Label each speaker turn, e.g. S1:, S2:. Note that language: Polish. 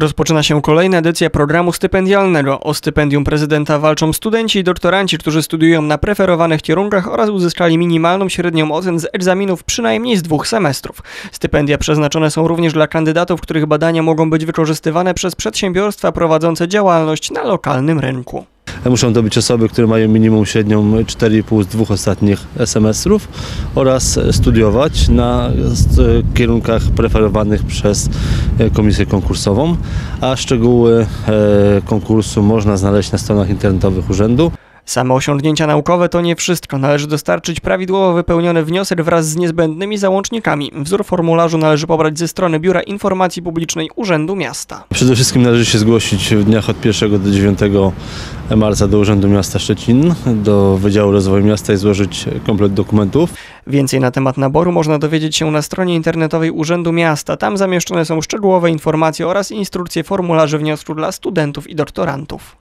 S1: Rozpoczyna się kolejna edycja programu stypendialnego. O stypendium prezydenta walczą studenci i doktoranci, którzy studiują na preferowanych kierunkach oraz uzyskali minimalną średnią ocen z egzaminów przynajmniej z dwóch semestrów. Stypendia przeznaczone są również dla kandydatów, których badania mogą być wykorzystywane przez przedsiębiorstwa prowadzące działalność na lokalnym rynku.
S2: Muszą to być osoby, które mają minimum średnią 4,5 z dwóch ostatnich semestrów oraz studiować na s- kierunkach preferowanych przez e, komisję konkursową, a szczegóły e, konkursu można znaleźć na stronach internetowych urzędu.
S1: Same osiągnięcia naukowe to nie wszystko. Należy dostarczyć prawidłowo wypełniony wniosek wraz z niezbędnymi załącznikami. Wzór formularzu należy pobrać ze strony Biura Informacji Publicznej Urzędu Miasta.
S2: Przede wszystkim należy się zgłosić w dniach od 1 do 9 marca do Urzędu Miasta Szczecin, do Wydziału Rozwoju Miasta i złożyć komplet dokumentów.
S1: Więcej na temat naboru można dowiedzieć się na stronie internetowej Urzędu Miasta. Tam zamieszczone są szczegółowe informacje oraz instrukcje formularzy wniosku dla studentów i doktorantów.